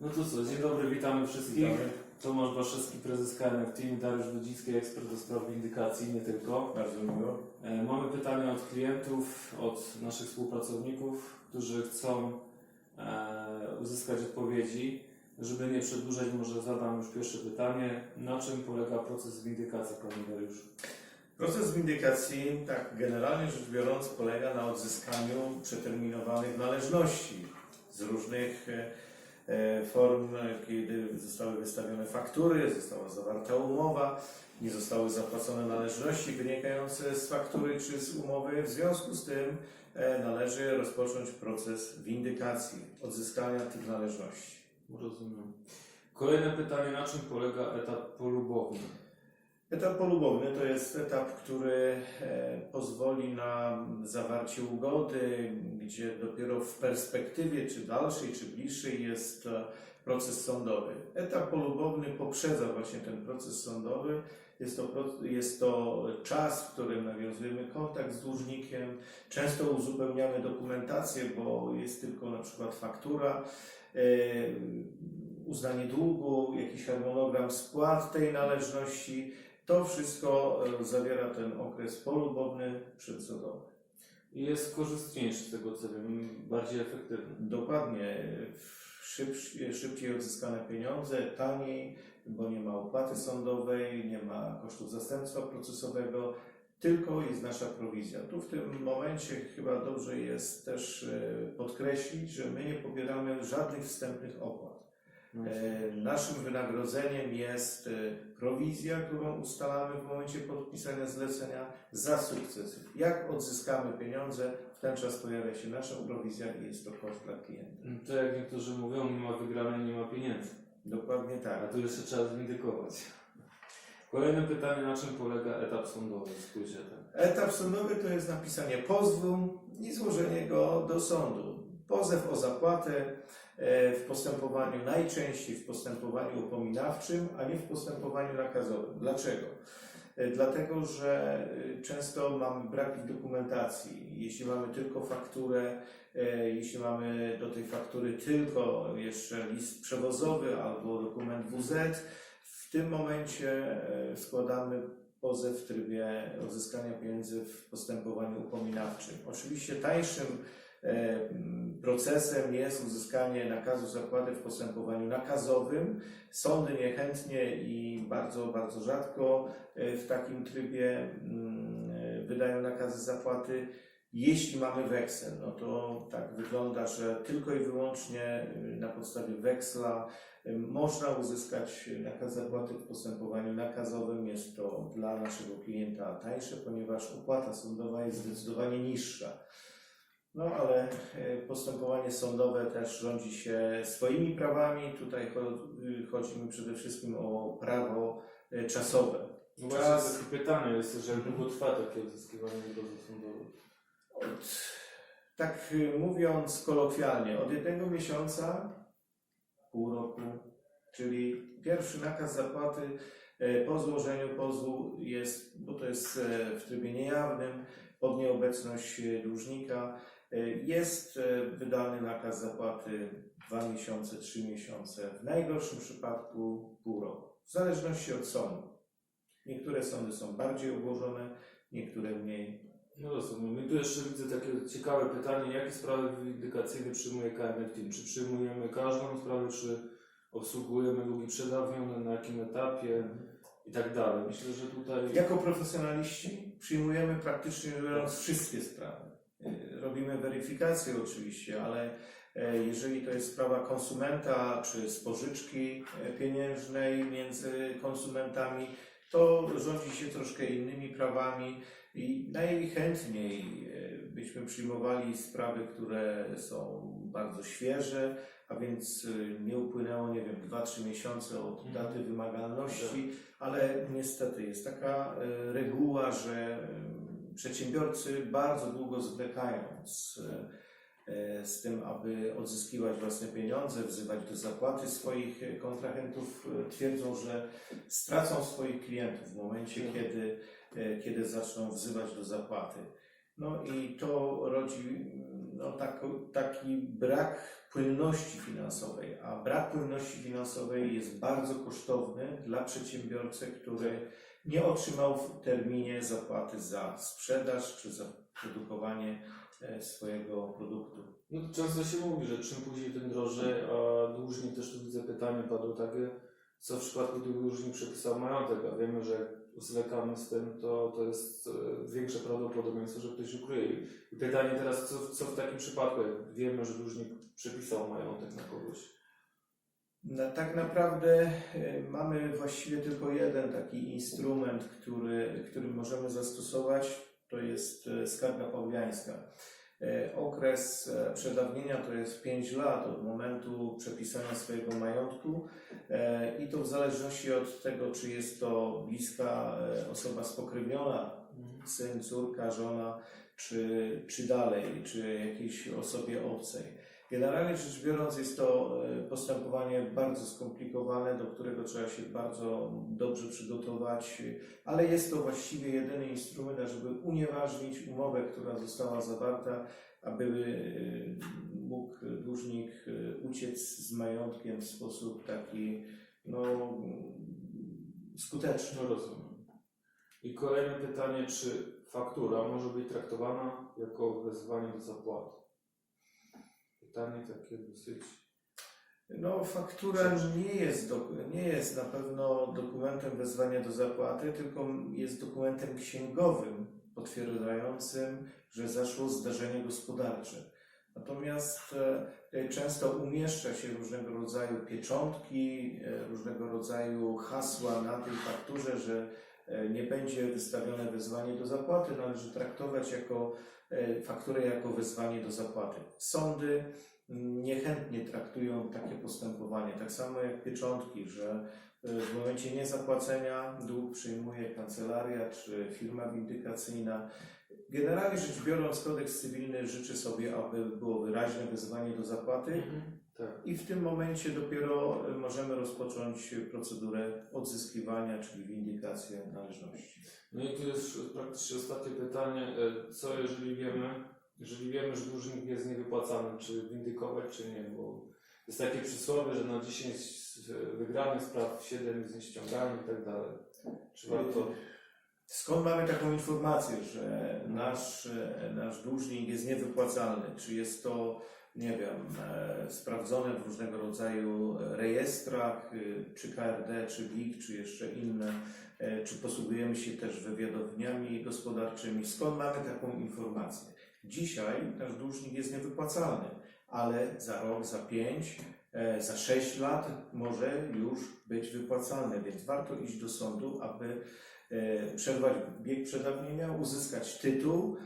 No to co, dzień dobry, witamy wszystkich. Witamy. Tomasz Baszewski, prezes KNF Team, Dariusz Wodzicki, ekspert do spraw windykacji, nie tylko. Bardzo miło. E, Mamy pytania od klientów, od naszych współpracowników, którzy chcą e, uzyskać odpowiedzi. Żeby nie przedłużać, może zadam już pierwsze pytanie. Na czym polega proces windykacji, panie Dariusz? Proces windykacji, tak generalnie rzecz biorąc, polega na odzyskaniu przeterminowanych należności z różnych e, form, e, kiedy zostały wystawione faktury, została zawarta umowa, nie zostały zapłacone należności wynikające z faktury czy z umowy. W związku z tym e, należy rozpocząć proces windykacji, odzyskania tych należności. Rozumiem. Kolejne pytanie, na czym polega etap polubowny? Etap polubowny to jest etap, który e, pozwoli na zawarcie ugody, gdzie dopiero w perspektywie, czy dalszej, czy bliższej jest e, proces sądowy. Etap polubowny poprzedza właśnie ten proces sądowy. Jest to, jest to czas, w którym nawiązujemy kontakt z dłużnikiem. Często uzupełniamy dokumentację, bo jest tylko na przykład faktura, e, uznanie długu, jakiś harmonogram spłat tej należności. To wszystko e, zawiera ten okres polubowny przedsądowy. I jest korzystniejszy z tego co wiem, bardziej efektywny. Dokładnie szybciej, szybciej odzyskane pieniądze, taniej, bo nie ma opłaty sądowej, nie ma kosztów zastępstwa procesowego, tylko jest nasza prowizja. Tu w tym momencie chyba dobrze jest też e, podkreślić, że my nie pobieramy żadnych wstępnych opłat. E, Naszym wynagrodzeniem jest e, prowizja, którą ustalamy w momencie podpisania zlecenia za sukces. Jak odzyskamy pieniądze, w ten czas pojawia się nasza prowizja i jest to koszt dla klienta. To jak niektórzy mówią, nie ma wygranej, nie ma pieniędzy. Dokładnie A tak. tu jeszcze trzeba zwindykować. Kolejne pytanie, na czym polega etap sądowy? Spójrzcie tak. Etap sądowy to jest napisanie pozwu i złożenie go do sądu. Pozew o zapłatę w postępowaniu najczęściej w postępowaniu upominawczym, a nie w postępowaniu nakazowym. Dlaczego? E, Dlatego, że e, często mamy braki w dokumentacji. Jeśli mamy tylko fakturę, e, jeśli mamy do tej faktury tylko jeszcze list przewozowy albo dokument WZ, w tym momencie e, składamy pozew w trybie odzyskania pieniędzy w postępowaniu upominawczym. Oczywiście tańszym e, procesem jest uzyskanie nakazu zapłaty w postępowaniu nakazowym. Sądy niechętnie i bardzo, bardzo rzadko e, w takim trybie mm, e, wydają nakazy zapłaty. Jeśli mamy weksel, no to tak wygląda, że tylko i wyłącznie e, na podstawie weksla e, można uzyskać nakaz zapłaty w postępowaniu nakazowym. Jest to dla naszego klienta tańsze, ponieważ opłata sądowa jest zdecydowanie niższa. No ale e, postępowanie sądowe też rządzi się swoimi prawami. Tutaj y, chodzi mi przede wszystkim o prawo e, czasowe. No właśnie Czas- takie pytanie jest, że długo trwa takie odzyskiwanie dozoru sądowego? Od, tak y, mówiąc kolokwialnie, od jednego miesiąca, pół roku, czyli pierwszy nakaz zapłaty e, po złożeniu pozwu jest, bo to jest w trybie niejawnym, pod nieobecność dłużnika, jest e, wydany nakaz zapłaty dwa miesiące, trzy miesiące, w najgorszym przypadku pół roku, w zależności od sądu. Niektóre sądy są bardziej obłożone, niektóre mniej. No rozumiem. I tu jeszcze widzę takie ciekawe pytanie, jakie sprawy windykacyjne przyjmuje KNF Team? Czy przyjmujemy każdą sprawę, czy obsługujemy długi przedawnione, na jakim etapie i tak dalej. Myślę, że tutaj... Jako profesjonaliści przyjmujemy praktycznie biorąc wszystkie sprawy. Y, Robimy weryfikację oczywiście, ale e, jeżeli to jest sprawa konsumenta czy spożyczki e, pieniężnej między konsumentami, to rządzi się troszkę innymi prawami i najchętniej e, byśmy przyjmowali sprawy, które są bardzo świeże, a więc nie upłynęło, nie wiem, 2-3 miesiące od Mhm. daty wymagalności, ale niestety jest taka e, reguła, że e, przedsiębiorcy bardzo długo zwlekają z, e, z tym, aby odzyskiwać własne pieniądze, wzywać do zapłaty swoich kontrahentów. E, Twierdzą, że stracą swoich klientów w momencie, Mhm. kiedy, e, kiedy zaczną wzywać do zapłaty. No i to rodzi no, tak, taki brak płynności finansowej, a brak płynności finansowej jest bardzo kosztowny dla przedsiębiorcy, który nie otrzymał w terminie zapłaty za sprzedaż czy za produkowanie e, swojego produktu. No, często się mówi, że czym później, tym drożej, a dłużnik też tu widzę pytanie padło takie, co w przypadku gdy dłużnik przepisał majątek, a wiemy, że jak zwlekamy z tym, to, to jest e, większe prawdopodobieństwo, że ktoś ukryje. I pytanie teraz, co, co w takim przypadku, jak wiemy, że dłużnik przepisał majątek na kogoś? No, tak naprawdę e, mamy właściwie tylko jeden taki instrument, który, który możemy zastosować, to jest e, skarga pauliańska. E, Okres przedawnienia to jest 5 lat od momentu przepisania swojego majątku i to w zależności od tego, czy jest to bliska osoba spokrewniona, syn, córka, żona, czy, czy dalej, czy jakiejś osobie obcej. Generalnie rzecz biorąc, jest to e, postępowanie bardzo skomplikowane, do którego trzeba się bardzo dobrze przygotować, ale jest to właściwie jedyny instrument, żeby unieważnić umowę, która została zawarta, aby e, mógł dłużnik e, uciec z majątkiem w sposób taki no, skuteczny. No rozumiem. I kolejne pytanie, czy faktura może być traktowana jako wezwanie do zapłaty? Pytanie takie dosyć... No, faktura nie jest, do, nie jest na pewno dokumentem wezwania do zapłaty, tylko jest dokumentem księgowym potwierdzającym, że zaszło zdarzenie gospodarcze. Natomiast e, często umieszcza się różnego rodzaju pieczątki, e, różnego rodzaju hasła na tej fakturze, że nie będzie wystawione wezwanie do zapłaty, należy traktować jako e, fakturę jako wezwanie do zapłaty. Sądy niechętnie traktują takie postępowanie, tak samo jak pieczątki, że e, w momencie niezapłacenia dług przyjmuje kancelaria czy firma windykacyjna. Generalnie rzecz biorąc, kodeks cywilny życzy sobie, aby było wyraźne wezwanie do zapłaty Tak. i w tym momencie dopiero e, możemy rozpocząć procedurę odzyskiwania, czyli windykację należności. No i tu jest praktycznie ostatnie pytanie, e, co jeżeli wiemy, jeżeli wiemy, że dłużnik jest niewypłacany, czy windykować, czy nie, bo jest takie przysłowie, że na 10 wygranych spraw 7 jest nieściągalnych i tak dalej. Czy warto... Skąd mamy taką informację, że nasz, e, nasz dłużnik jest niewypłacalny? Czy jest to, nie wiem, e, sprawdzone w różnego rodzaju rejestrach, e, czy KRD, czy WIG, czy jeszcze inne, e, czy posługujemy się też wywiadowniami gospodarczymi? Skąd mamy taką informację? Dzisiaj nasz dłużnik jest niewypłacalny, ale za rok, za pięć, e, za sześć lat może już być wypłacalny, więc warto iść do sądu, aby e, przerwać bieg przedawnienia, uzyskać tytuł, e,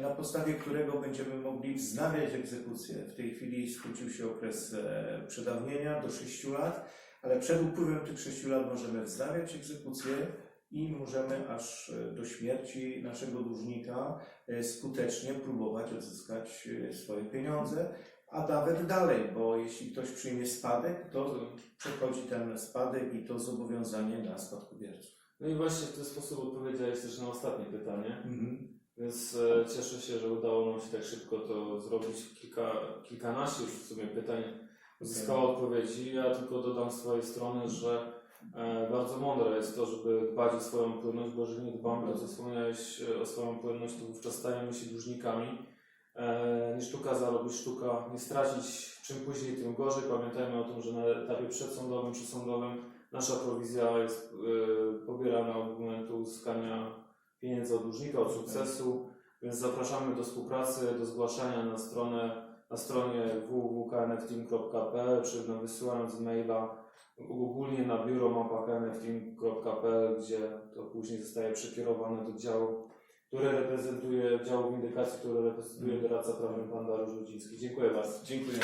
na podstawie którego będziemy mogli wznawiać egzekucję. W tej chwili skrócił się okres e, przedawnienia do 6 lat, ale przed upływem tych 6 lat możemy wznawiać egzekucję i możemy aż e, do śmierci naszego dłużnika e, skutecznie próbować odzyskać e, swoje pieniądze, a nawet dalej, bo jeśli ktoś przyjmie spadek, to przechodzi ten spadek i to zobowiązanie na spadkobierców. No i właśnie w ten sposób odpowiedziałeś też na ostatnie pytanie, Mhm. Więc e, cieszę się, że udało nam się tak szybko to zrobić. Kilka, kilkanaście już w sumie pytań uzyskało odpowiedzi. Ja tylko dodam z swojej strony, że e, bardzo mądre jest to, żeby dbać o swoją płynność, bo jeżeli nie dbamy, to co wspomniałeś e, o swoją płynność, to wówczas stajemy się dłużnikami. E, nie sztuka zarobić sztuka, nie stracić czym później, tym gorzej. Pamiętajmy o tym, że na etapie przedsądowym, przysądowym nasza prowizja jest e, pobierana od momentu uzyskania pieniędzy od dłużnika, od sukcesu, więc zapraszamy do współpracy, do zgłaszania na stronę na stronie www.knfteam.pl czy na wysyłając maila ogólnie na biuro mapa.knfteam.pl, gdzie to później zostaje przekierowane do działu, który reprezentuje, działu windykacji, który reprezentuje doradca prawny pan Dariusz Rudziński. Dziękuję bardzo. Dziękuję.